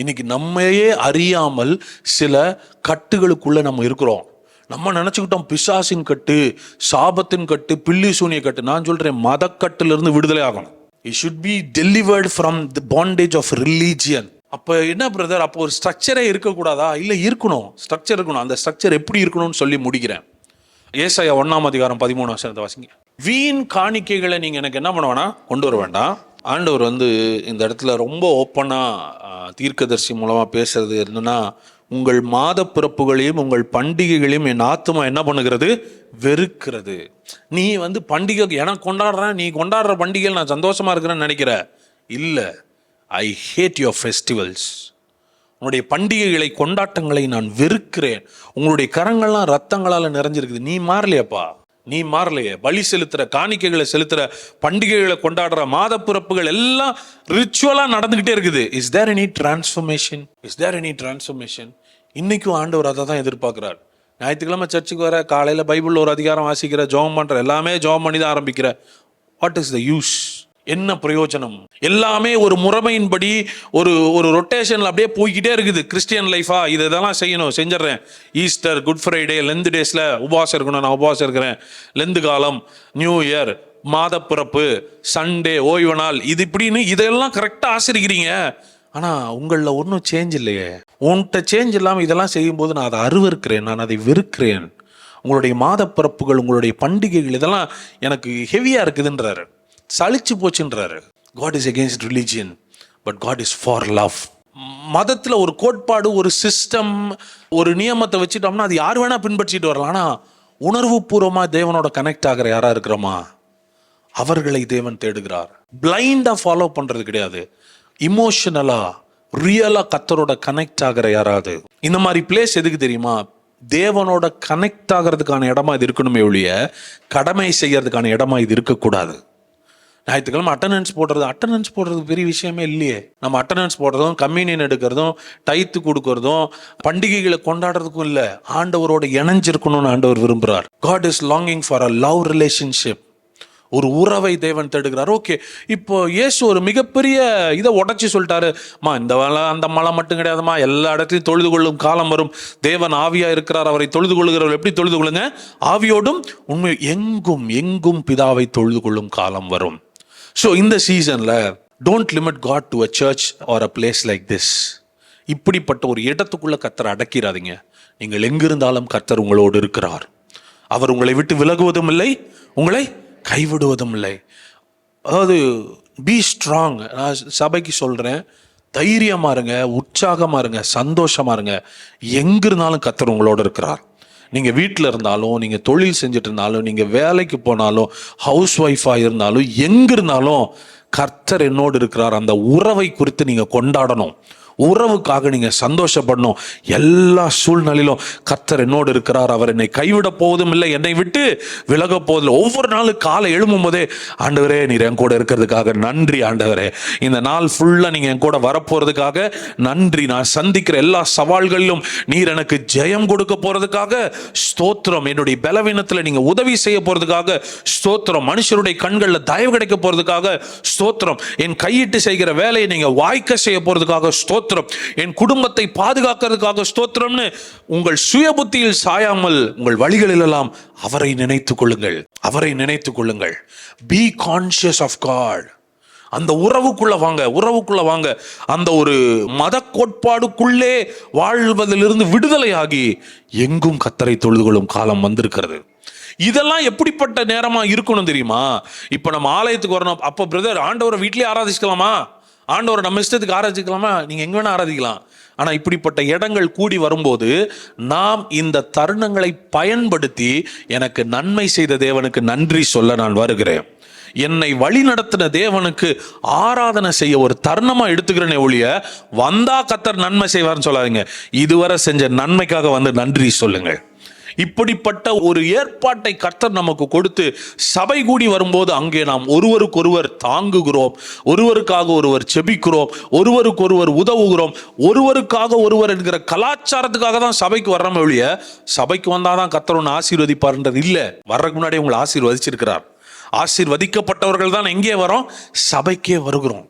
இன்னைக்கு நம்மையே அறியாமல் சில கட்டுகளுக்குள்ள நம்ம இருக்கிறோம். நம்ம நினச்சிக்கிட்டோம் பிசாசின் கட்டு சாபத்தின் கட்டு பில்லி சூனிய கட்டு. நான் சொல்கிறேன் மதக்கட்டிலிருந்து விடுதலை ஆகணும். He should be delivered from the bondage of religion அப்போ என்ன பிரதர் அப்போ ஒரு ஸ்ட்ரக்சரே இருக்கக்கூடாதா? இல்லை இருக்கணும். ஸ்ட்ரக்சர் இருக்கணும். அந்த ஸ்ட்ரக்சர் எப்படி இருக்கணும்னு சொல்லி முடிக்கிறேன். ஏசாயா ஒண்ணாம் அதிகாரம் பதிமூணு வருஷத்தை வாசிங்க. வீண் காணிக்கைகளை நீங்கள் எனக்கு என்ன பண்ண வேணாம் கொண்டு வர வேண்டாம். ஆண்டவர் வந்து இந்த இடத்துல ரொம்ப ஓப்பனாக தீர்க்கதர்சி மூலமாக பேசுறது என்னன்னா உங்கள் மாத பிறப்புகளையும் உங்கள் பண்டிகைகளையும் என் ஆத்துமா என்ன பண்ணுகிறது? வெறுக்கிறது. நீ வந்து பண்டிகை எனக்கு கொண்டாடுறேன் நீ கொண்டாடுற பண்டிகையில் நான் சந்தோஷமா இருக்கிறேன்னு நினைக்கிற? இல்லை. ஐ ஹேட் யுவர் ஃபெஸ்டிவல்ஸ் உன்னுடைய பண்டிகைகளை கொண்டாட்டங்களை நான் வெறுக்கிறேன். உங்களுடைய கரங்கள்லாம் ரத்தங்களால் நிறைஞ்சிருக்குது. நீ மாறலையப்பா. நீ மாறலையே. பலி செலுத்துற காணிக்கைகளை செலுத்துற பண்டிகைகளை கொண்டாடுற மாத பிறப்புகள் எல்லாம் ரிச்சுவலா நடந்துகிட்டே இருக்குது. Is there any transformation is there any transformation இன்னைக்கும் ஆண்டவர் அதை தான் எதிர்பார்க்கிறார். ஞாயிற்றுக்கிழமை சர்ச்சுக்கு வர காலையில் பைபிளில் ஒரு அதிகாரம் வாசிக்கிற ஜோம் பண்ணுற எல்லாமே ஜோம் பண்ணி தான் ஆரம்பிக்கிற. வாட் இஸ் த யூஸ் என்ன பிரயோஜனம்? எல்லாமே ஒரு முறைமையின்படி ஒரு ஒரு ரொட்டேஷனில் அப்படியே போய்கிட்டே இருக்குது. கிறிஸ்டியன் லைஃபா இது இதெல்லாம் செய்யணும் செஞ்சிடறேன். ஈஸ்டர் குட் ஃப்ரைடே லெந்து டேஸில் உபவாசம் இருக்கணும் நான் உபவாசம் இருக்கிறேன். லெந்து காலம் நியூ இயர் மாதப்பிறப்பு சண்டே ஓய்வு நாள் இது இப்படின்னு இதெல்லாம் கரெக்டாக ஆசிரிக்கிறீங்க. ஆனால் உங்களில் ஒன்றும் சேஞ்ச் இல்லையே. உன்கிட்ட சேஞ்ச் இல்லாமல் இதெல்லாம் செய்யும்போது நான் அதை அருவருக்கிறேன் நான் அதை வெறுக்கிறேன். உங்களுடைய மாதப்பிறப்புகள் உங்களுடைய பண்டிகைகள் இதெல்லாம் எனக்கு ஹெவியாக இருக்குதுன்றாரு. சலிச்சு போச்சுன்றாரு. God is against religion but God is for love மதத்தில் ஒரு கோட்பாடு ஒரு சிஸ்டம் ஒரு நியமத்தை வச்சுட்டோம்னா அது யார் வேணால் பின்பற்றிட்டு வரலாம். ஆனால் உணர்வுபூர்வமாக தேவனோட கனெக்ட் ஆகிற யாராக இருக்கிறோமா? அவர்களை தேவன் தேடுகிறார். பிளைண்டாக ஃபாலோ பண்ணுறது கிடையாது. இமோஷனலாக ரியலாக கத்தரோட கனெக்ட் ஆகிற யாராவது இந்த மாதிரி பிளேஸ் எதுக்கு தெரியுமா? தேவனோட கனெக்ட் ஆகிறதுக்கான இடமா இது இருக்கணுமே ஒழிய கடமை செய்யறதுக்கான இடமா இது இருக்கக்கூடாது. ஞாயிற்றுக்கிழமை அட்டண்டன்ஸ் போடுறது அட்டண்டன்ஸ் போடுறது பெரிய விஷயமே இல்லையே. நம்ம அட்டண்டன்ஸ் போடுறதும் கம்யூனியன் எடுக்கிறதும் டைத்து கொடுக்கறதும் பண்டிகைகளை கொண்டாடுறதுக்கும் இல்லை. ஆண்டவரோட இணைஞ்சிருக்கணும்னு ஆண்டவர் விரும்புகிறார் God is longing for a love relationship ஒரு உறவை தேவன் தேடுகிறார். ஓகே இப்போ இயேசு ஒரு மிகப்பெரிய இதை உடச்சி சொல்லிட்டாரு. மா இந்த மலை அந்த மலை மட்டும் கிடையாதுமா. எல்லா இடத்துலையும் தொழுது கொள்ளும் காலம் வரும். தேவன் ஆவியா இருக்கிறார். அவரை தொழுது கொள்கிறவர் எப்படி தொழுது கொள்ளுங்க? ஆவியோடும் உண்மை எங்கும் எங்கும் பிதாவை தொழுது கொள்ளும் காலம் வரும். ஸோ இந்த சீசனில் don't limit God to a church or a place like this இப்படிப்பட்ட ஒரு இடத்துக்குள்ளே கத்தரை அடக்கிறாதீங்க. நீங்கள் எங்கிருந்தாலும் கத்தர் உங்களோடு இருக்கிறார். அவர் உங்களை விட்டு விலகுவதும் இல்லை உங்களை கைவிடுவதும் இல்லை. அதாவது பி ஸ்ட்ராங் நான் சபைக்கு சொல்கிறேன் தைரியமாக இருங்க உற்சாகமாக இருங்க சந்தோஷமாக இருங்க. எங்கிருந்தாலும் கத்தர் உங்களோட இருக்கிறார். நீங்கள் வீட்டில் இருந்தாலும் நீங்கள் தொழில் செஞ்சுட்டு இருந்தாலும் நீங்கள் வேலைக்கு போனாலும் ஹவுஸ் ஒய்ஃபாக இருந்தாலும் எங்கே இருந்தாலும் கர்த்தர் என்னோடு இருக்கிறார். அந்த உறவை குறித்து நீங்கள் கொண்டாடணும். உறவுக்காக நீங்கள் சந்தோஷப்படணும். எல்லா சூழ்நிலையிலும் கர்த்தர் என்னோடு இருக்கிறார். அவர் என்னை கைவிட போவதும் இல்லை. என்னை விட்டு விலக போவதில்லை. ஒவ்வொரு நாளும் காலை எழும்பும் போதே ஆண்டவரே நீர் என் கூட இருக்கிறதுக்காக நன்றி ஆண்டவரே. இந்த நாள் ஃபுல்லாக நீங்கள் என் கூட வரப்போகிறதுக்காக நன்றி. நான் சந்திக்கிற எல்லா சவால்களிலும் நீர் எனக்கு ஜெயம் கொடுக்க போகிறதுக்காக ஸ்தோத்திரம். என்னுடைய பலவீனத்தில் நீங்கள் உதவி செய்ய போகிறதுக்காக ஸ்தோத்திரம். மனுஷருடைய கண்களில் தயவு கிடைக்க போகிறதுக்காக ஸ்தோத்திரம். என் கையிட்டு செய்கிற வேலையை நீங்கள் வாய்க்க செய்ய போகிறதுக்காக ஸ்தோத்திரம். என் குடும்பத்தை பாதுகாக்கிறதுக்காக ஸ்தோத்திரம்னு உங்கள் சுய புத்தியில் சாயாமல் உங்கள் வழிகளிலெல்லாம் அவரை நினைத்துக் கொள்ளுங்கள். அவரை நினைத்துக் கொள்ளுங்கள். பி கான்சியஸ் ஆஃப் காட் அந்த உறவுக்குள்ள வாங்க உறவுக்குள்ள வாங்க. அந்த ஒரு மத கோட்பாடுக்குள்ளே வாழ்வதிலிருந்து விடுதலையாகி எங்கும் கத்தரை தொழுது கொள்ளும் காலம் வந்திருக்கிறது. இதெல்லாம் எப்படிப்பட்ட நேரமா இருக்கணும் தெரியுமா? இப்ப நம்ம ஆலயத்துக்கு வரணும். அப்ப பிரதர் ஆண்டவரை வீட்லயே ஆராதிச்சுக்கலாமா? ஆண்டவரை நம்ம இஷ்டத்துக்கு ஆராதிக்கலாமா? நீங்க எங்க வேணா ஆராதிக்கலாம். ஆனா இப்படிப்பட்ட இடங்கள் கூடி வரும்போது நாம் இந்த தருணங்களை பயன்படுத்தி எனக்கு நன்மை செய்த தேவனுக்கு நன்றி சொல்ல நான் வருகிறேன். என்னை வழி நடத்தின தேவனுக்கு ஆராதனை செய்ய ஒரு தருணமா எடுத்துக்கிறேனே ஒழிய வந்தா கத்தர் நன்மை செய்வார்னு சொல்லாதீங்க. இதுவரை செஞ்ச நன்மைக்காக வந்து நன்றி சொல்லுங்கள். இப்படிப்பட்ட ஒரு ஏற்பாட்டை கர்த்தர் நமக்கு கொடுத்து சபை கூடி வரும்போது அங்கே நாம் ஒருவருக்கொருவர் தாங்குகிறோம். ஒருவருக்காக ஒருவர் செபிக்கிறோம். ஒருவருக்கொருவர் உதவுகிறோம். ஒருவருக்காக ஒருவர் என்கிற கலாச்சாரத்துக்காக தான் சபைக்கு வர்றோம் ஒழிய சபைக்கு வந்தாதான் கர்த்தர் ஒன்று ஆசீர்வதிப்பார்ன்றது இல்லை. வர்றதுக்கு முன்னாடி உங்களை ஆசீர்வதிச்சிருக்கிறார். ஆசீர்வதிக்கப்பட்டவர்கள் தான் எங்கே வரோம்? சபைக்கே வருகிறோம்.